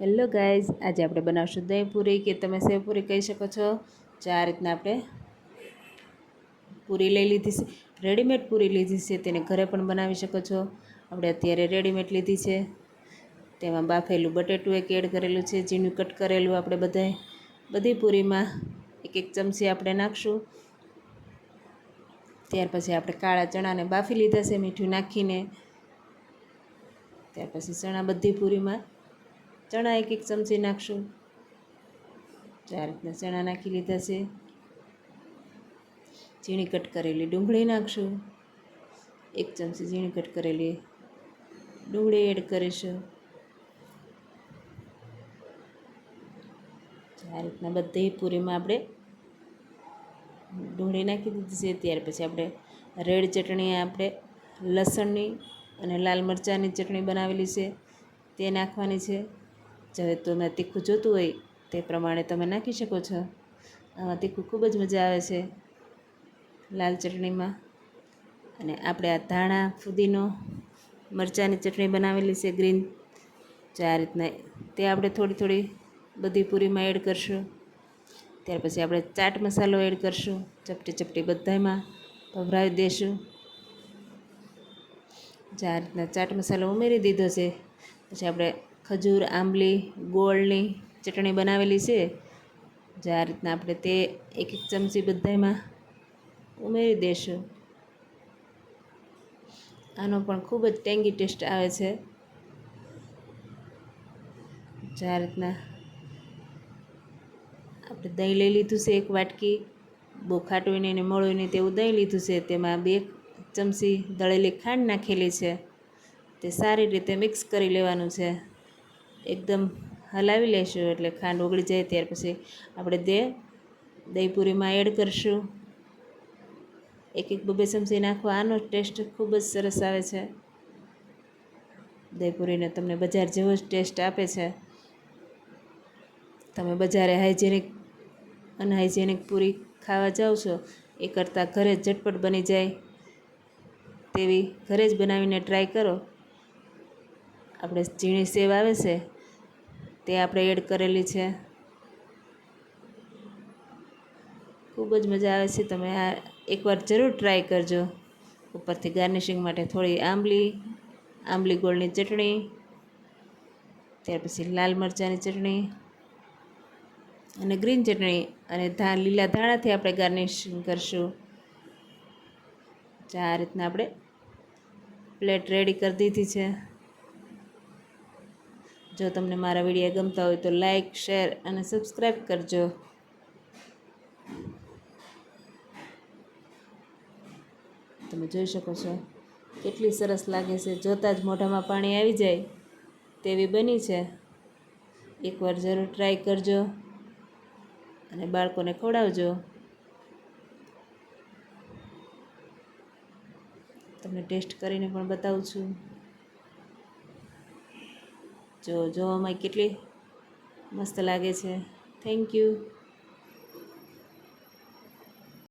Hello guys, આજે આપણે બનાવશું દહીં પૂરી કે તમે સેવ પૂરી કહી શકો છો? આ રીતના આપણે પૂરી લઈ લીધી છે. રેડીમેડ પૂરી લીધી છે. તેને ઘરે પણ બનાવી શકો છો. આપણે અત્યારે રેડીમેડ લીધી છે. તેમાં બાફેલું બટેટું એક એડ કરેલું છે. ઝીણું કટ કરેલું આપણે બધાય. બધી પૂરીમાં એક એક ચમચી આપણે નાખશું. ત્યાર પછી આપણે કાળા ચણાને બાફી લીધા છે મીઠું નાખીને. ત્યાર પછી ચણા બધી પૂરીમાં ચણા એક એક ચમચી નાખશું. ચાર રીતના ચણા નાખી લીધા છે. ઝીણી કટ કરેલી ડુંગળી નાખશું. એક ચમચી ઝીણી કટ કરેલી ડુંગળી એડ કરીશું. આ રીતના બધી પૂરીમાં આપણે ડુંગળી નાખી દીધી છે. ત્યાર પછી આપણે રેડ ચટણી, આપણે લસણની અને લાલ મરચાંની ચટણી બનાવેલી છે. તે નાખવાની છે. જ્યારે તમે તીખું જોતું હોય તે પ્રમાણે તમે નાખી શકો છો. આમાં તીખું ખૂબ જ મજા આવે છે લાલ ચટણીમાં. અને આપણે આ ધાણા, ફુદીનો, મરચાંની ચટણી બનાવેલી છે ગ્રીન. આ રીતના તે આપણે થોડી થોડી બધી પૂરીમાં એડ કરશું. ત્યાર પછી આપણે ચાટ મસાલો એડ કરશું. ચપટી ચપટી બધામાં ભભરાવી દઈશું આ રીતના ચાટ મસાલો ઉમેરી દીધો છે, પછી આપણે ખજૂર, આંબલી, ગોળની ચટણી બનાવેલી છે. જે આ રીતના આપણે તે એક એક ચમચી બધામાં ઉમેરી દઈશું આનો પણ ખૂબ જ ટેંગી ટેસ્ટ આવે છે. જે આ રીતના આપણે દહીં લઈ લીધું છે એક વાટકી, બહુ ખાટવીને નહીં મળવીને તેવું દહીં લીધું છે. તેમાં બે ચમચી દળેલી ખાંડ નાખેલી છે. તે સારી રીતે મિક્સ કરી લેવાનું છે. એકદમ હલાવી લઈશું એટલે ખાંડ ઓગળી જાય ત્યાર પછી આપણે તે દહીંપૂરીમાં એડ કરીશું. એક એક બબે ચમચી નાખવા આનો ટેસ્ટ ખૂબ જ સરસ આવે છે. દહીંપૂરીને તમને બજાર જેવો જ ટેસ્ટ આપે છે. તમે બજારે હાઇજેનિક, અનહાઇજેનિક પૂરી ખાવા જાઓ છો, એ કરતાં ઘરે ઝટપટ બની જાય. તેવી ઘરે જ બનાવીને ટ્રાય કરો. આપણે ઝીણી સેવ આવે છે તે આપણે એડ કરેલી છે. ખૂબ જ મજા આવે છે. તમે આ એકવાર જરૂર ટ્રાય કરજો. ઉપરથી ગાર્નિશિંગ માટે થોડી આંબલી આંબલી ગોળની ચટણી, ત્યાર પછી લાલ મરચાંની ચટણી અને ગ્રીન ચટણી અને ધા, લીલા ધાણાથી આપણે ગાર્નિશિંગ કરશું. આ રીતના આપણે પ્લેટ રેડી કરી દીધી છે. જો તમને મારા વીડિયો ગમતા હોય તો લાઈક શેર અને સબસ્ક્રાઈબ કરજો. તમે જોઈ શકો છો કેટલી સરસ લાગે છે. જોતાં જ મોઢામાં પાણી આવી જાય તેવી બની છે. એકવાર જરૂર ટ્રાય કરજો અને બાળકોને ખવડાવજો. તમને ટેસ્ટ કરીને પણ બતાવું છું. જો જોવામાં કેટલી મસ્ત લાગે છે. Thank you